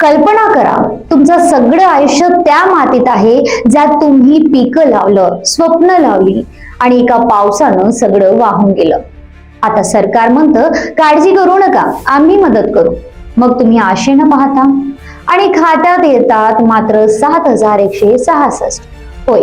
कल्पना करा तुमचं सगळं आयुष्य त्या मातीत आहे ज्यात तुम्ही पिकं लावलं स्वप्न लावली आणि एका पावसानं सगळं वाहून गेलं. आता सरकार म्हणतं काळजी करू नका आम्ही मदत करू. मग तुम्ही आशेनं पाहता? आणि खात्यात येतात मात्र सात हजार एकशे सहासष्ट. होय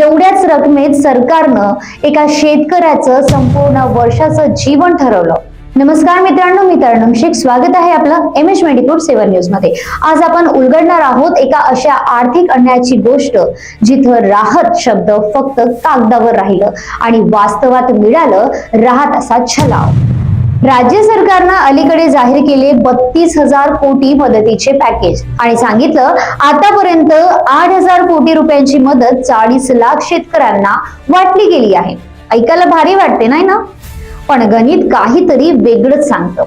एवढ्याच रकमेत सरकारनं एका शेतकऱ्याचं संपूर्ण वर्षाचं जीवन ठरवलं. नमस्कार मित्रांनो मी तरणम शेख स्वागत आहे आपलं एम एच मेडिकोट सेवन न्यूजमध्ये. आज आपण उलगडणार आहोत एका अशा आर्थिक अन्यायाची गोष्ट जिथं राहत शब्द फक्त कागदावर राहिलं आणि वास्तवात मिळालं राहत असा छलाव. राज्य सरकारनं अलीकडे जाहीर केले बत्तीस हजार कोटी मदतीचे पॅकेज आणि सांगितलं आतापर्यंत आठ हजार कोटी रुपयांची मदत चाळीस लाख शेतकऱ्यांना वाटली गेली आहे. ऐकायला भारी वाटते नाही ना? पण गणित काहीतरी वेगळंच सांगतं.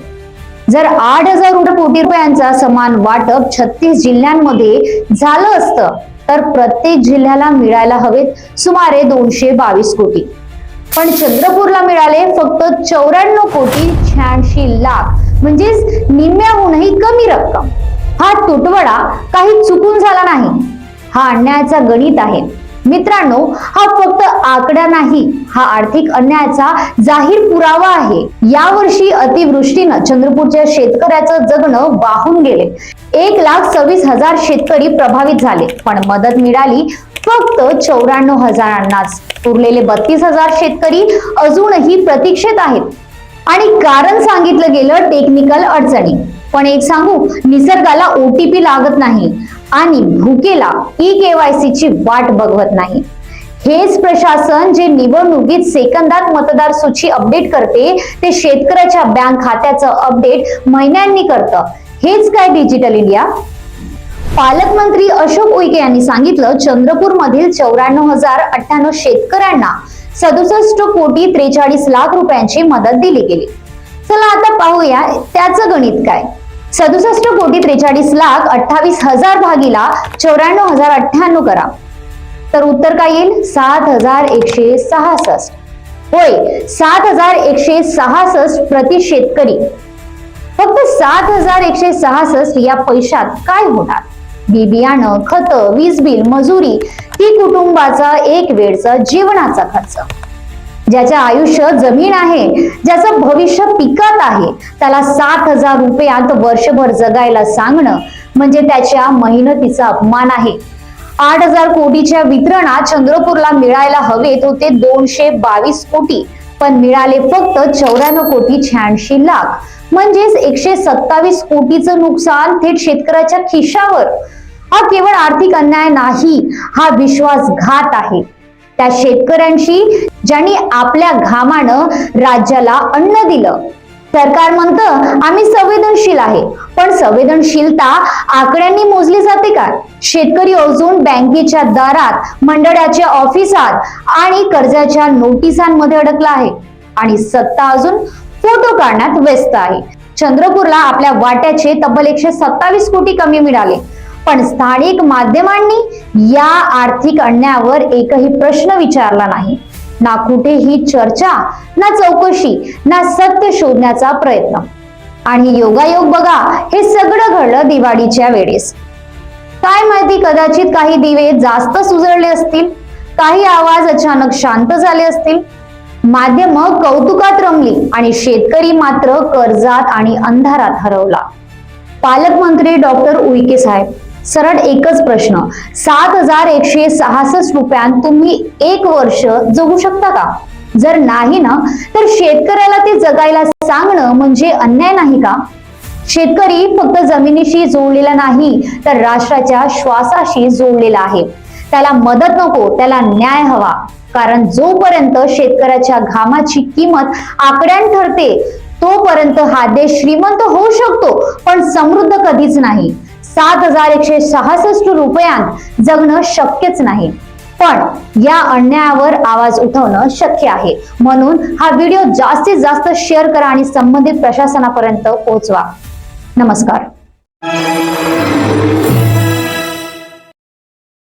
जर आठ हजार कोटी रुपयांचा समान वाटप छत्तीस जिल्ह्यांमध्ये झालं असतं तर प्रत्येक जिल्ह्याला मिळायला हवेत सुमारे दोनशे बावीस कोटी. पण चंद्रपूरला मिळाले फक्त चौऱ्याण्णव कोटी शहाऐंशी लाख म्हणजेच निम्म्याहूनही कमी रक्कम. हा तुटवडा काही चुकून झाला नाही. हा अन्यायाचा गणित आहे. मित्रांनो हा फक्त आकडा नाही हा आर्थिक अन्यायाचा जाहीर पुरावा आहे. यावर्षी अतिवृष्टीनं चंद्रपूरच्या शेतकऱ्याचं जगणं वाहून गेले. एक लाख सव्वीस हजार शेतकरी प्रभावित झाले पण मदत मिळाली फक्त चौऱ्याण्णव हजारांनाच. उरलेले बत्तीस हजार शेतकरी अजूनही प्रतीक्षेत आहेत. आणि कारण सांगितलं गेलं टेक्निकल अडचणी. पण एक सांगू निसर्गाला ओटीपी लागत नाही. आणि भुकेला ई केवायसी ची वाट बघवत नाही. हेच प्रशासन जे निवडणुकीत सेकंदात मतदार सूची अपडेट करते ते शेतकऱ्याच्या बँक खात्याचं अपडेट महिन्यांनी करतं. हेच काय डिजिटल इंडिया पालकमंत्री अशोक उईके यांनी सांगितलं चंद्रपूर मधील चौऱ्याण्णव हजार अठ्ठ्याण्णव शेतकऱ्यांना सदुसष्ट कोटी त्रेचाळीस लाख रुपयांची मदत दिली गेली. चला आता पाहूया त्याचं गणित काय? सदुसष्ट कोटी त्रेचाळीस लाख अठ्ठावीस हजार भागीला चौऱ्याण्णव हजार अठ्ठ्याण्णव करा. तर उत्तर काय येईल? सात हजार एकशे सहासष्ट. होय सात हजार एकशे सहासष्ट प्रति शेतकरी. फक्त सात हजार एकशे सहासष्ट या पैशात काय होणार? बी बियाणं खत वीज बिल मजुरी ती कुटुंबाचा एक वेळचा जीवनाचा खर्च. ज्याचे आयुष्य जमीन आहे ज्याचं भविष्य पिकात आहे त्याला सात हजार रुपयात वर्षभर जगायला सांगणं म्हणजे त्याच्या मेहनतीचा अपमान आहे. आठ हजार कोटीच्या वितरणात चंद्रपूरला मिळायला हवेत होते दोनशे बावीस कोटी पण मिळाले फक्त चौऱ्याण्णव कोटी शहाऐंशी लाख. म्हणजेच एकशे सत्तावीस कोटीचं नुकसान थेट शेतकऱ्याच्या खिशावर. हा केवळ आर्थिक अन्याय नाही हा विश्वासघात आहे. त्या शेतकऱ्यांशी ज्यांनी आपल्या घामानं राज्याला अन्न दिलं. सरकार म्हणतं आम्ही संवेदनशील आहे. पण संवेदनशीलता आकड्यांनी मोजली जाते का? शेतकरी अजून बँकेच्या दारात मंडळाच्या ऑफिसात आणि कर्जाच्या नोटिसांमध्ये अडकला आहे आणि सत्ता अजून फोटो काढण्यात व्यस्त आहे. चंद्रपूरला आपल्या वाट्याचे तब्बल एकशे सत्तावीस कोटी कमी मिळाले. पण स्थानिक माध्यमांनी या आर्थिक अन्यायावर एकही प्रश्न विचारला नाही. ना कुठेही चर्चा ना चौकशी ना सत्य शोधण्याचा प्रयत्न. आणि योगायोग बघा हे सगळं घडलं दिवाळीच्या वेळेस. काय माहिती कदाचित काही दिवे जास्त सुजळले असतील काही आवाज अचानक शांत झाले असतील. माध्यम कौतुकात रमली आणि शेतकरी मात्र कर्जात आणि अंधारात हरवला. पालकमंत्री डॉक्टर उईके साहेब सरळ एकच प्रश्न. सात हजार एकशे सहासष्ट रुपयात तुम्ही एक वर्ष जगू शकता का? जर नाही ना तर शेतकऱ्याला ते जगायला सांगणं म्हणजे अन्याय नाही का? शेतकरी फक्त जमिनीशी जोडलेला नाही तर राष्ट्राच्या श्वासाशी जोडलेला आहे. त्याला मदत नको त्याला न्याय हवा. कारण जोपर्यंत शेतकऱ्याच्या घामाची किंमत आकड्यान ठरते तोपर्यंत हा देश श्रीमंत होऊ शकतो पण समृद्ध कधीच नाही. सात हजार एकशे सहासष्ट रुपयांत जगणं शक्यच नाही. पण या अन्यायावर आवाज उठवणं शक्य आहे. म्हणून हा व्हिडिओ जास्तीत जास्त शेअर करा आणि संबंधित प्रशासनापर्यंत पोहोचवा. नमस्कार.